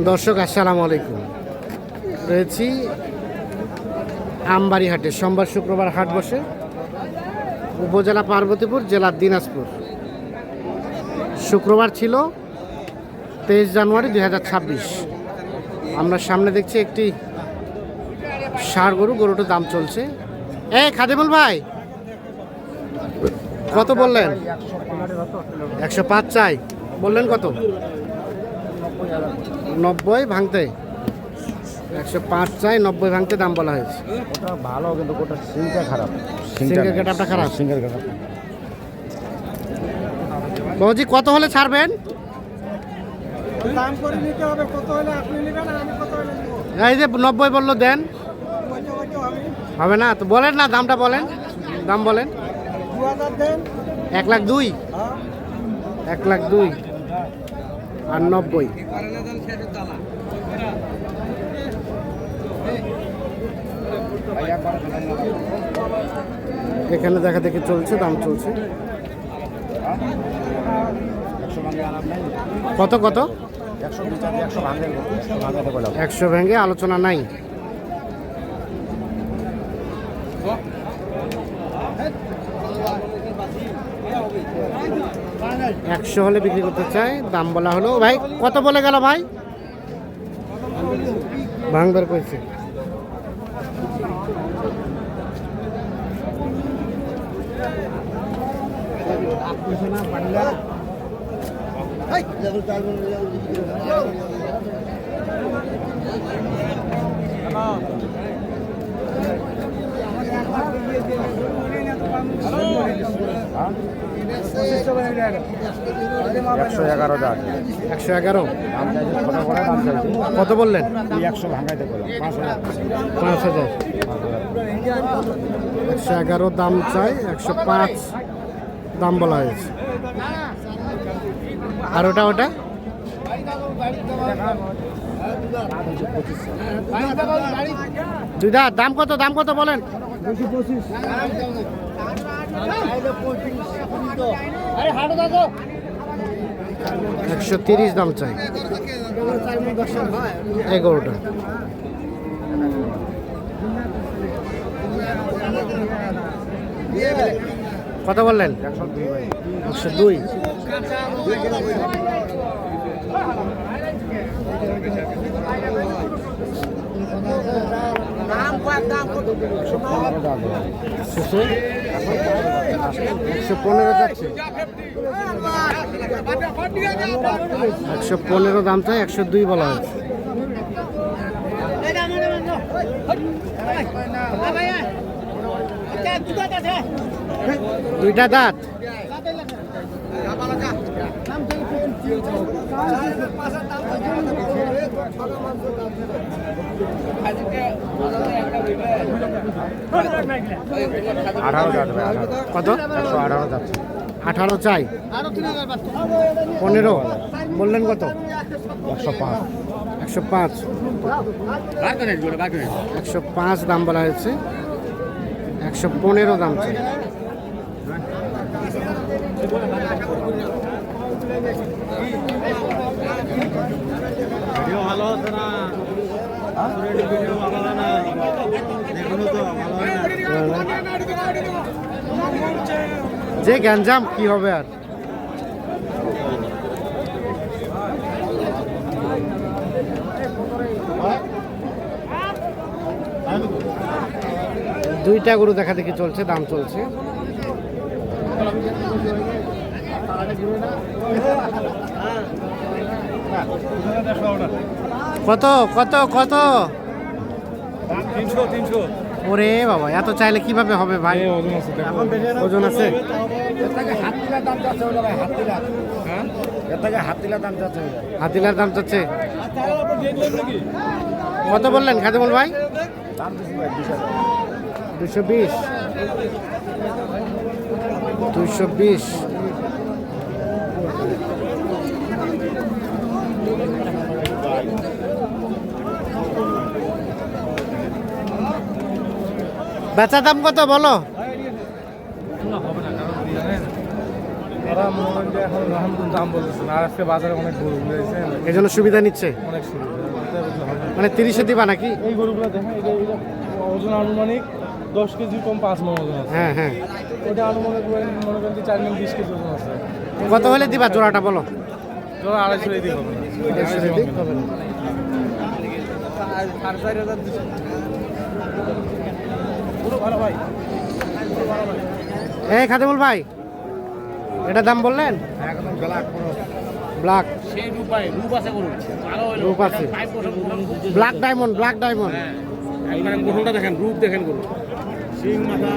দর্শক, আসসালামু আলাইকুম। রয়েছি আমবাড়ি হাটে। সোমবার শুক্রবার হাট বসে। উপজেলা পার্বতীপুর জেলা দিনাজপুর। শুক্রবার ছিল তেইশ জানুয়ারি দু হাজার ছাব্বিশ। আমরা সামনে দেখছি একটি ষাড় গরু, গরুটার দাম চলছে। এ, খাদিমুল ভাই! কত বললেন? একশো পাঁচ চাই। বললেন কত? নব্বই ভাঙতে। একশো পাঁচ চাই নব্বই ভাঙতে দাম বলা হয়েছে। ওটা ভালো কিন্তু ওটা সিংটা খারাপ। সিংহের গেটআপটা খারাপ। সিংহের গেটআপ। বাবুজি কত হলে ছাড়বেন? দাম করে নিতে হবে কত হলে আপনি নেবেন আমি কত হলে এই যে নব্বই বলল দেন। হবে না তো বলেন না দামটা বলেন। দাম বলেন। এক লাখ দুই। হ্যাঁ। এক লাখ দুই। আর নব্বই এখানে দেখা দেখি চলছে দাম চলছে। কত কত? একশো ভেঙে আলোচনা নাই। একশো হলে বিক্রি করতে চাই দাম বলা হলো। ভাই, কত বলে গেল ভাই? ভাঙবার কইছে একশো এগারো দাম একশো এগারো? কত বললেন? একশো ভাঙাইতে বললাম পাঁচ হাজার। একশো এগারো দাম চাই একশো পাঁচ দাম বলা হয়েছে। আর ওটা ওটা? দুইটা দাম কত দাম কত বলেন? একশো তিরিশ দাম চাই। এগারোটা। কত বললেন? একশো দুই ভাই একশো পনেরো যাচ্ছে একশো পনেরো দাম চাই একশো দুই বলা হয়েছে। দুইটা দাঁত। আঠারো আঠারো। কত? একশো আঠারো যাচ্ছে আঠারো চাই? পনেরো? বললেন কত? একশো পাঁচ। একশো পাঁচ। একশো পাঁচ দাম বলা হয়েছে। একশো পনেরো দাম চাই। যে গ্যাঞ্জাম কি হবে আর? দুইটা গরু দেখা দেখি চলছে দাম চলছে। কত কত কত? তিনশো তিনশো। ওরে বাবা এত চাইলে কীভাবে হবে ভাই? ওজন আছে এর থেকে হাত তিলার দাম চাচ্ছে হ্যাঁ? হাতিলার দাম চাচ্ছে কত বললেন খাদিমুল ভাই? ভাই দুশো বিশ। দুশো বিশ। বেচা দাম কত বলো? এই জন্য সুবিধা নিচ্ছে। মানে তিরিশে দিবা নাকি? এই গরুগুলো দেখেন এটা এটা ওজন আনুমানিক দশ কেজি কম পাঁচ মন ওজন আছে। হ্যাঁ হ্যাঁ। ওটা আনুমানিক মনে করেন চার মন বিশ কেজি ওজন আছে। কত হলে দিবা জোড়াটা বলো? ধরো আড়াইশো হবে। না দেড়শো হবে না। সাড়ে চার হাজার দিচ্ছে পুরো ভালো ভাই এই খাদেমুল ভাই এটা দাম বললেন? একদম ব্ল্যাক ব্ল্যাক। সেই রূপ আছে গরু ভালো হইল রূপ আছে। Black diamond black diamond. একবারে গরুটা দেখেন রূপ দেখেন গরু। সিং মাথা।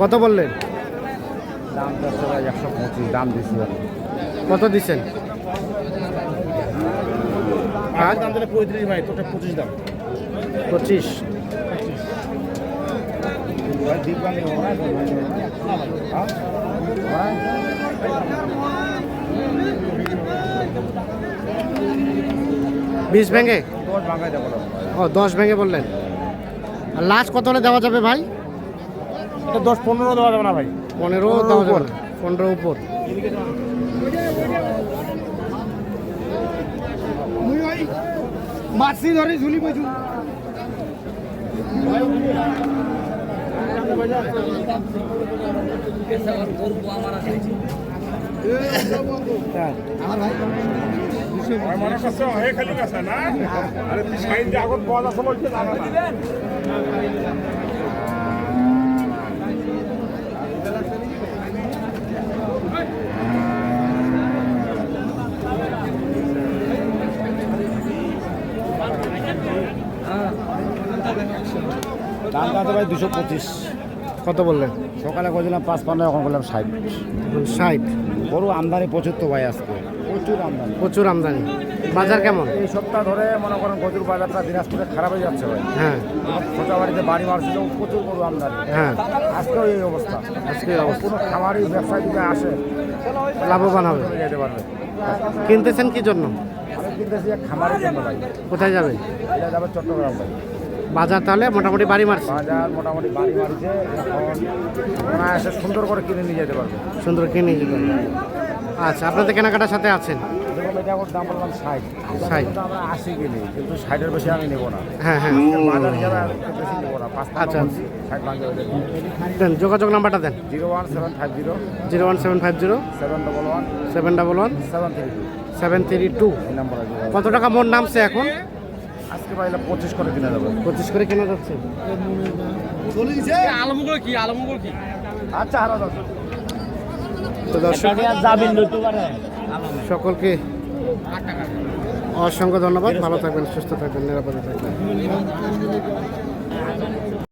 কত বললেন? দাম চারশো ভাই একশো পঁচিশ দাম দিচ্ছি কত দিচ্ছেন? দাম পঁয়ত্রিশ ভাই তোটা পঁচিশ দাম। পঁচিশ। বিশ ভেঙে ও দশ ভেঙে বললেন। আর লাস্ট কত হলে দেওয়া যাবে ভাই? এটা দশ পনেরো দেওয়া যাবে না ভাই। পনেরো দেওয়া যাবে পনেরো উপর। মাছি ধরে ঝুলি বইছু মনে করছ হয়ে খালি গেছে না? আগত বল আছে না। দাম দাঁতে ভাই দুশো পঁচিশ। কত বললেন সকালে করেছিলাম পাঁচ পান্ন এখন করলাম ষাট। ষাট। গরু আমদানি প্রচুর তো ভাই আজকে। প্রচুর আমদানি। প্রচুর আমদানি। বাজার কেমন? এই সপ্তাহ ধরে মনে করেন গরুর বাজারটা দিনাজপুরে খারাপ হয়ে যাচ্ছে ভাই। হ্যাঁ। ছোটা বাড়িতে বাড়ি মারছিল প্রচুর গরু আমদানি। হ্যাঁ। আজকেও এই অবস্থা। আজকে। কোনো খামারি ব্যবসায়ী যদি আসে লাভবান হবে। যেতে পারবে। কিনতেছেন কি জন্য? আমি কিনতেছি খামারের জন্য ভাই। কোথায় যাবেন এটা যাবে চট্টগ্রাম ভাই। বাজার তাহলে মোটামুটি বাড়ি মারছে। বাজার মোটামুটি বাড়ি মারছে এখন এসে সুন্দর করে কিনে নিয়ে যেতে পারবে। সুন্দর কিনে যেতে হবে। আচ্ছা আপনাদের কেনাকাটার সাথে আছেন? যেরকম এটা ওর দাম বললাম ষাট। ষাট। আমরা আশি কিনি কিন্তু ষাটের বেশি আমি নেব না। হ্যাঁ হ্যাঁ। বাজার হিসাবে বেশি নেব না পাঁচ আচ্ছা। ষাট ভাঙে দেন যোগাযোগ নাম্বারটা দেন। Zero one seven five zero. Zero one seven five zero. Seven double one. Seven double one. Seven three seven three two. কত টাকা মোট নামছে এখন? আজকে পাইলে পঁচিশ করে কিনা যাবে পঁচিশ করে কেনা যাচ্ছে। আলমগুলো কি? আলমগুলো কি? আচ্ছা হারা দাও। তো দর্শক সকলকে অসংখ্য ধন্যবাদ। ভালো থাকবেন সুস্থ থাকবেন নিরাপদে থাকবেন।